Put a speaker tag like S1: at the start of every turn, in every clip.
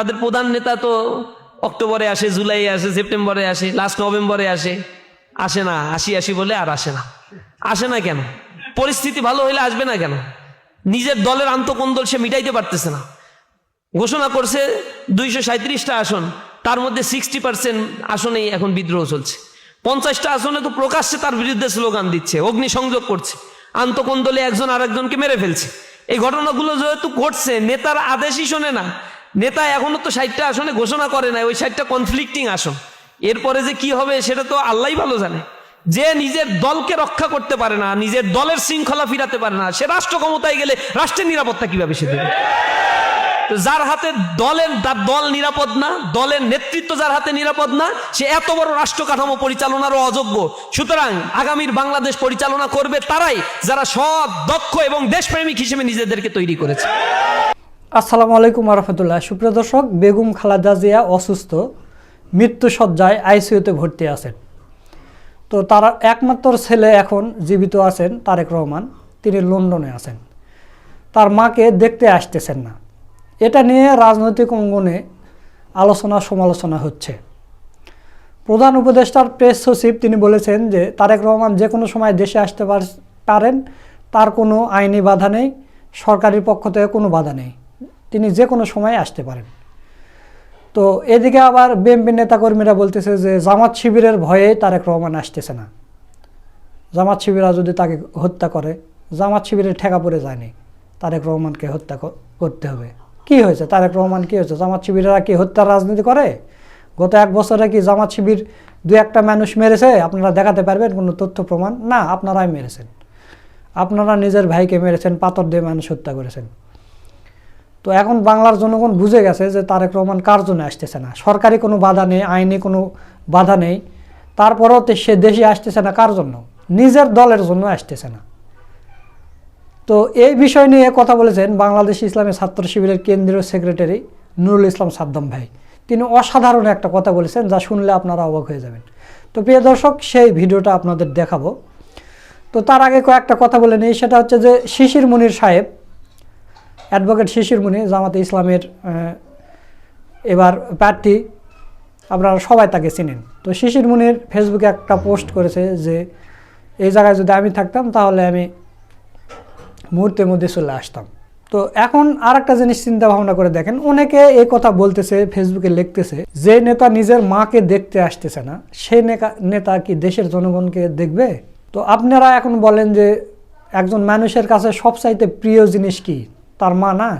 S1: তাদের প্রধান নেতা তো অক্টোবরে আসে জুলাই আসে, সেপ্টেম্বরে আসে লাস্ট নভেম্বরে আসে। আসে না আসি আসি বলে আর আসে না। আসে না কেন? পরিস্থিতি ভালো হইলে আসবে না কেন? নিজের দলের আন্তকন্দল সে মিটাইতে পারতেছে না। ঘোষণা করছে দুইশো সাঁত্রিশটা আসন, তার মধ্যে সিক্সটি পার্সেন্ট আসনেই এখন বিদ্রোহ চলছে। পঞ্চাশটা আসনে তো প্রকাশ্যে তার বিরুদ্ধে স্লোগান দিচ্ছে, অগ্নিসংযোগ করছে। আন্তকন্দলে একজন আরেকজনকে মেরে ফেলছে। এই ঘটনাগুলো যেহেতু ঘটছে, নেতার আদেশই শোনে না। নেতা এখনও তো ষাটটা আসনে ঘোষণা করে না ওই ষাটটা কনফ্লিক্টিং আসন। এরপরে যে কি হবে সেটা তো আল্লাহ ভালো জানে। যে নিজের দলকে রক্ষা করতে পারে না, নিজের দলের শৃঙ্খলা ফিরাতে পারে না, সে রাষ্ট্র ক্ষমতায় গেলে রাষ্ট্রের নিরাপত্তা কীভাবে সে দেবে? যার হাতে দলের দল নিরাপদ না, দলের নেতৃত্ব যার হাতে নিরাপদ না, সে এত বড় রাষ্ট্র কাঠামো পরিচালনারও অযোগ্য। সুতরাং আগামীর বাংলাদেশ পরিচালনা করবে তারাই যারা সৎ, দক্ষ এবং দেশপ্রেমিক হিসেবে নিজেদেরকে তৈরি করেছে।
S2: আসসালামু আলাইকুম রহমতুল্লাহ সুপ্রিয় দর্শক, বেগম খালেদা জিয়া অসুস্থ মৃত্যু সজ্জায় আইসিইউতে ভর্তি আছেন। তো তার একমাত্র ছেলে এখন জীবিত আছেন তারেক রহমান, তিনি লন্ডনে আছেন। তার মাকে দেখতে আসতেছেন না। এটা নিয়ে রাজনৈতিক অঙ্গনে আলোচনা সমালোচনা হচ্ছে। প্রধান উপদেষ্টার প্রেস সচিব তিনি বলেছেন যে, তারেক রহমান যে কোনো সময় দেশে আসতে পার- পারেন, তার কোনো আইনি বাধা নেই, সরকারের পক্ষ থেকে কোনো বাধা নেই। তিনি যে কোনো সময় আসতে পারেন। তো এদিকে আবার বিএনপি নেতাকর্মীরা বলতেছে যে জামাত শিবিরের ভয়ে তারেক রহমান আসতেছে না। জামাত শিবিরা যদি তাকে হত্যা করে, জামাত শিবিরের ঠেকা পড়ে যায়নি। তারেক রহমানকে হত্যা করতে হবে। কি হয়েছে? তারেক রহমান কি হয়েছে? জামাত শিবিরেরা কি হত্যার রাজনীতি করে? গত এক বছরে কি জামাত শিবির দু একটা মানুষ মেরেছে? আপনারা দেখাতে পারবেন, কোনো তথ্য, প্রমাণ? না, আপনারাই মেরেছেন। আপনারা নিজের ভাইকে মেরেছেন, পাথর দিয়ে মানুষ হত্যা করেছেন। তো এখন বাংলার জনগণ বুঝে গেছে যে তারেক রহমান কার জন্য আসতেছে না। সরকারি কোনো বাধা নেই, আইনি কোনো বাধা নেই। তারপরেও তো সে দেশে আসতেছে না কার জন্য? নিজের দলের জন্য আসতেছে না। তো এই বিষয় নিয়ে কথা বলেছেন বাংলাদেশ ইসলামী ছাত্র শিবিরের কেন্দ্রীয় সেক্রেটারি নুরুল ইসলাম সাদ্দাম ভাই। তিনি অসাধারণ একটা কথা বলেছেন যা শুনলে আপনারা অবাক হয়ে যাবেন। তো প্রিয় দর্শক, সেই ভিডিওটা আপনাদের দেখাবো। তো তার আগে কয়েকটা কথা বলে নিই। সেটা হচ্ছে যে শিশির মুনির সাহেব অ্যাডভোকেট শিশির মুনি, জামাতে ইসলামের এবার প্রার্থী, আপনারা সবাই তাকে চিনেন। তো শিশির মুনির ফেসবুকে একটা পোস্ট করেছে যে, এই জায়গায় যদি আমি থাকতাম, তাহলে আমি মুহূর্তের মধ্যে চলে আসতাম। তো এখন আর একটা জিনিস চিন্তা ভাবনা করে দেখেন, অনেকে এই কথা বলতেছে, ফেসবুকে লিখতেছে, যে নেতা নিজের মাকে দেখতে আসতেছে না সেই নেতা কি দেশের জনগণকে দেখবে? তো আপনারা এখন বলেন যে, একজন মানুষের কাছে সবচাইতে প্রিয় জিনিস কি? তার মা না?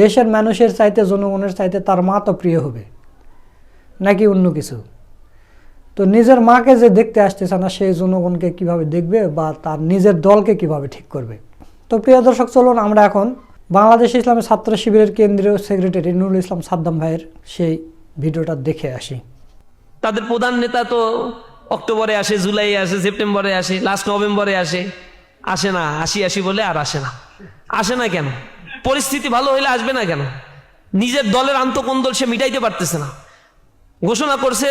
S2: দেশের মানুষের চাইতে, জনগণের চাইতে তার মা তো প্রিয় হবে। নাকি অন্য কিছু? তো নিজের মাকে যে দেখতে আসতেছে না সেই জনগণকে কীভাবে দেখবে বা তার নিজের দলকে কীভাবে ঠিক করবে? তো প্রিয় দর্শক, চলুন আমরা এখন বাংলাদেশ ইসলামী ছাত্র শিবিরের কেন্দ্রীয় সেক্রেটারি নুরুল ইসলাম সাদ্দাম ভাইয়ের সেই ভিডিওটা দেখে আসি।
S1: তাদের প্রধান নেতা তো অক্টোবরে আসে জুলাই আসে, সেপ্টেম্বরে আসে, লাস্ট নভেম্বরে আসে। আসে না, আসি আসি বলে আর আসে না। আসে না কেন? পরিস্থিতি ভালো হইলে আসবে না কেন? নিজের দলের আন্তকন্দল সে মিটাইতে পারতেছে না। ঘোষণা করছে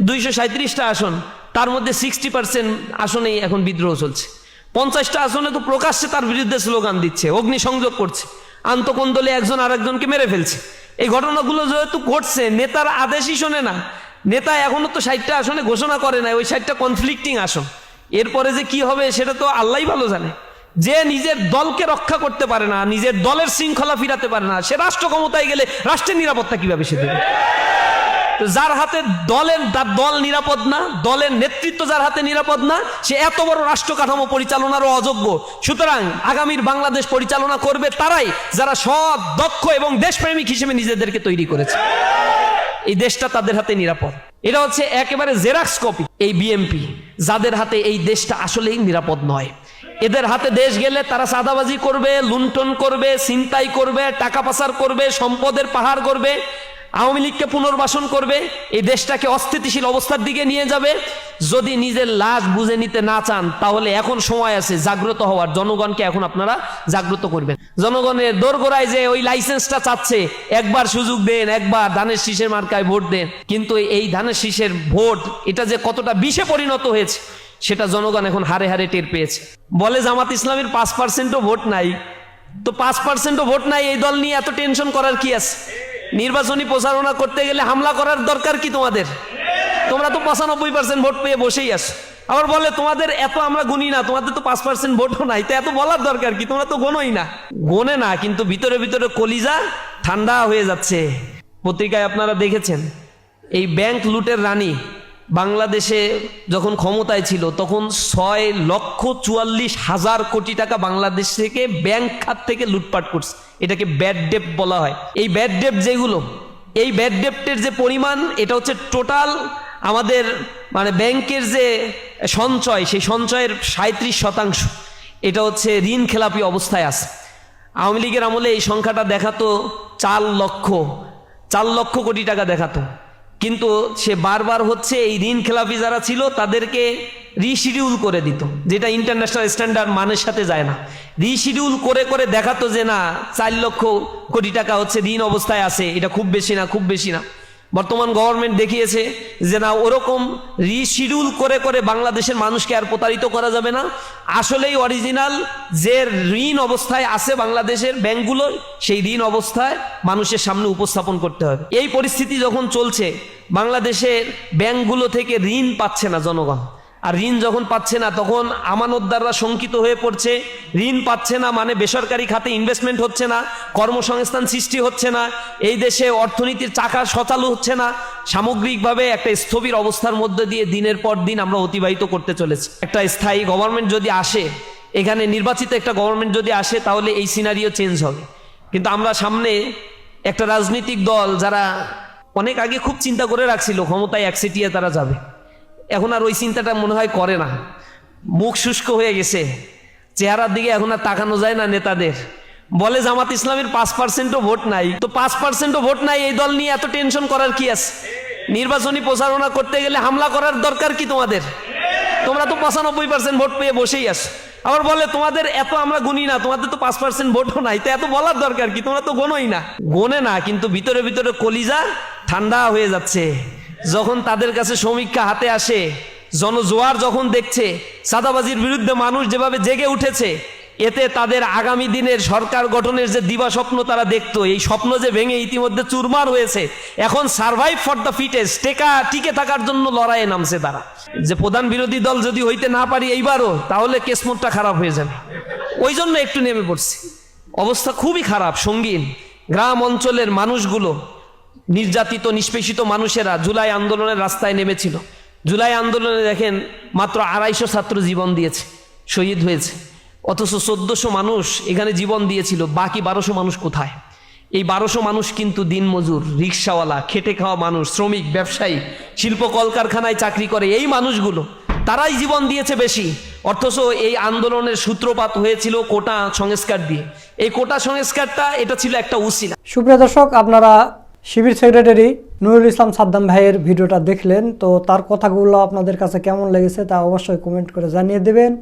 S1: দুইশো সাঁত্রিশটা আসন, তার মধ্যে সিক্সটি পার্সেন্ট আসনেই এখন বিদ্রোহ চলছে। পঞ্চাশটা আসনে তো প্রকাশ্যে তার বিরুদ্ধে স্লোগান দিচ্ছে, অগ্নিসংযোগ করছে। আন্তকন্দলে একজন আরেকজনকে মেরে ফেলছে। এই ঘটনাগুলো যেহেতু ঘটছে, নেতার আদেশই শোনে না। নেতা এখনও তো ষাটটা আসনে ঘোষণা করে না ওই ষাটটা কনফ্লিক্টিং আসন। এরপরে যে কি হবে সেটা তো আল্লাহ ভালো জানে। যে নিজের দলকে রক্ষা করতে পারে না, নিজের দলের শৃঙ্খলা ফিরাতে পারে না, সে রাষ্ট্র ক্ষমতায় গেলে রাষ্ট্রের নিরাপত্তা কীভাবে সে দেবে? যার হাতে দলের দল নিরাপদ না, দলের নেতৃত্ব যার হাতে নিরাপদ না, সে এত বড় রাষ্ট্র কাঠামো পরিচালনারও অযোগ্য। সুতরাং আগামীর বাংলাদেশ পরিচালনা করবে তারাই যারা সৎ, দক্ষ এবং দেশপ্রেমিক হিসেবে নিজেদেরকে তৈরি করেছে। এই দেশটা তাদের হাতে নিরাপদ। এটা হচ্ছে একেবারে জেরাক্স কপি, এই বিএমপি। যাদের হাতে এই দেশটা আসলেই নিরাপদ নয়। এদের হাতে দেশ গেলে তারা সাদাবাজি করবে, লুণ্ঠন করবে, ছিনতাই করবে, টাকা পাচার করবে, সম্পদের পাহাড় করবে আওয়ামী লীগকে পুনর্বাসন করবে, এই দেশটাকে অস্থিতিশীল অবস্থার দিকে নিয়ে যাবে। যদি নিজের লাশ বুঝে নিতে না চান, তাহলে এখন সময় আছে জাগ্রত হওয়ার। জনগণকে এখন আপনারা জাগ্রত করবেন। জনগণের দোরগোড়ায় যে ওই লাইসেন্সটা চাচ্ছে, একবার সুযোগ দেন, একবার ধানের শীষের মার্কায় ভোট দেন। কিন্তু এই ধানের শীষের ভোট, এটা যে কতটা বিষে পরিণত হয়েছে, সেটা জনগণ এখন হারে হারে টের পেয়েছে। বলে জামাত ইসলামের পাঁচ পার্সেন্টও ভোট নাই। তো পাঁচ পার্সেন্টও ভোট নাই, এই দল নিয়ে এত টেনশন করার কি আছে? নির্বাচনী প্রচারণা করতে গেলে হামলা করার দরকার কি তোমাদের? তোমরা তো পঁচানব্বই পার্সেন্ট ভোট পেয়ে বসেই আছো। আবার বলে, তোমাদের এত আমরা গুনি না, তোমাদের তো পাঁচ পার্সেন্ট ভোটও নাই। তো এত বলার দরকার কি? তোমরা তো গোনোই না। গোনে না, কিন্তু ভিতরে ভিতরে কলিজা ঠান্ডা হয়ে যাচ্ছে। পত্রিকায় আপনারা দেখেছেন, এই ব্যাংক লুটের রানী বাংলাদেশে যখন ক্ষমতায় ছিল, তখন ছয় লক্ষ চুয়াল্লিশ হাজার কোটি টাকা বাংলাদেশ থেকে ব্যাংক খাত থেকে লুটপাট করছে। এটাকে ব্যাড ডেপ বলা হয়। এই ব্যাড ডেপ যেগুলো, এই ব্যাড ডেপ্টের যে পরিমাণ, এটা হচ্ছে টোটাল আমাদের মানে ব্যাংকের যে সঞ্চয়, সেই সঞ্চয়ের সাঁত্রিশ শতাংশ। এটা হচ্ছে ঋণ খেলাপি অবস্থায় আছে। আওয়ামী লীগের আমলে এই সংখ্যাটা দেখাতো চার লক্ষ চার লক্ষ কোটি টাকা দেখাতো। কিন্তু সে বারবার হচ্ছে এই ঋণ খেলাপি যারা ছিল, তাদেরকে রিশিডিউল করে দিত, যেটা ইন্টারন্যাশনাল স্ট্যান্ডার্ড মানের সাথে যায় না। রিশিডিউল করে করে দেখাতো যে না, চার লক্ষ কোটি টাকা হচ্ছে ঋণ অবস্থায় আছে, এটা খুব বেশি না, খুব বেশি না। বর্তমান গভর্নমেন্ট দেখিয়েছে যে না, ওরকম রিশিডিউল করে করে বাংলাদেশের মানুষকে আর প্রতারিত করা যাবে না। আসলেই অরিজিনাল যে ঋণ অবস্থায় আছে বাংলাদেশের ব্যাংকগুলো, সেই ঋণ অবস্থায় মানুষের সামনে উপস্থাপন করতে হবে। এই পরিস্থিতি যখন চলছে, বাংলাদেশের ব্যাংকগুলো থেকে ঋণ পাচ্ছে না জনগণ। আর ঋণ যখন পাচ্ছে না, তখন আমানতদাররা শঙ্কিত হয়ে পড়ছে। ঋণ পাচ্ছে না মানে বেসরকারি খাতে ইনভেস্টমেন্ট হচ্ছে না, কর্মসংস্থান সৃষ্টি হচ্ছে না, এই দেশে অর্থনীতির চাকা সচালু হচ্ছে না। সামগ্রিকভাবে একটা স্থবির অবস্থার মধ্যে দিয়ে দিনের পর দিন আমরা অতিবাহিত করতে চলেছি। একটা স্থায়ী গভর্নমেন্ট যদি আসে, এখানে নির্বাচিত একটা গভর্নমেন্ট যদি আসে, তাহলে এই সিনারিও চেঞ্জ হবে। কিন্তু আমরা সামনে একটা রাজনৈতিক দল যারা অনেক আগে খুব চিন্তা করে রাখছিল, ক্ষমতায় একসেটিয়ে তারা যাবে। এখন আর ওই চিন্তাটা মনে হয় করে না। মুখ শুষ্ক হয়ে গেছে। চেহারার দিকে এখন আর তাকানো যায় না নেতাদের। বলে জামাত ইসলামের পাঁচ পার্সেন্টও ভোট নাই। তো পাঁচ পার্সেন্টও ভোট নাই এই দল নিয়ে এত টেনশন করার কি আছে? নির্বাচনী প্রচারণা করতে গেলে হামলা করার দরকার কি তোমাদের? তোমরা তো পঁচানব্বই পার্সেন্ট ভোট পেয়ে বসেই আছো। আবার বলে, তোমাদের এত আমরা গুনি না, তোমাদের তো পাঁচ পার্সেন্ট ভোটও নাই। তো এত বলার দরকার কি? তোমরা তো গোনোই না। গোনে না, কিন্তু ভিতরে ভিতরে কলিজা ঠান্ডা হয়ে যাচ্ছে। যখন তাদের কাছে সমীক্ষা হাতে আসে, জনজোয়ার যখন দেখছে সাদাবাজির বিরুদ্ধে মানুষ যেভাবে জেগে উঠেছে, এতে তাদের আগামী দিনের সরকার গঠনের যে দিবা স্বপ্ন তারা দেখতো, এই স্বপ্ন যে ভেঙে ইতিমধ্যে চুরমার হয়েছে, এখন সার্ভাইভ ফর দ্য ফিটেস্ট টেকা টিকে থাকার জন্য লড়াইয়ে নামছে তারা। যে প্রধান বিরোধী দল যদি হইতে না পারি এইবারও, তাহলে কেসমতটা খারাপ হয়ে যাবে। ওই জন্য একটু নেমে পড়ছে। অবস্থা খুবই খারাপ, সঙ্গীন। গ্রাম অঞ্চলের মানুষগুলো নির্যাতিত, নিষ্পেষিত মানুষেরা জুলাই আন্দোলনের রাস্তায় নেমেছিল। জুলাই আন্দোলনে দেখেন মাত্র আড়াইশো ছাত্র জীবন দিয়েছে, শহীদ হয়েছে। অথচ চোদ্দশো মানুষ এখানে জীবন দিয়েছিল, বাকি বারোশো মানুষ কোথায়? এই বারোশো মানুষ কিন্তু দিনমজুর, রিক্সাওয়ালা, খেটে খাওয়া মানুষ, শ্রমিক, ব্যবসায়ী, শিল্প কলকারখানায় চাকরি করে এই মানুষগুলো, তারাই জীবন দিয়েছে বেশি। অথচ এই আন্দোলনের সূত্রপাত হয়েছিল কোটা সংস্কার দিয়ে। এই কোটা সংস্কারটা, এটা ছিল একটা উসিলা।
S2: সুপ্রিয় দর্শক, আপনারা শিবির সেক্রেটারি নুরুল ইসলাম সাদ্দাম ভাইয়ের ভিডিওটা দেখলেন, তো তার কথাগুলো আপনাদের কাছে কেমন লেগেছে তা অবশ্যই কমেন্ট করে জানিয়ে দেবেন।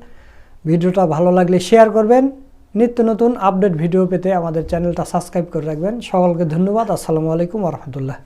S2: ভিডিওটা ভালো লাগলে শেয়ার করবেন। নিত্য নতুন আপডেট ভিডিও পেতে আমাদের চ্যানেলটা সাবস্ক্রাইব করে রাখবেন। সকলকে ধন্যবাদ। আসসালামু আলাইকুম রহমতুল্লাহ।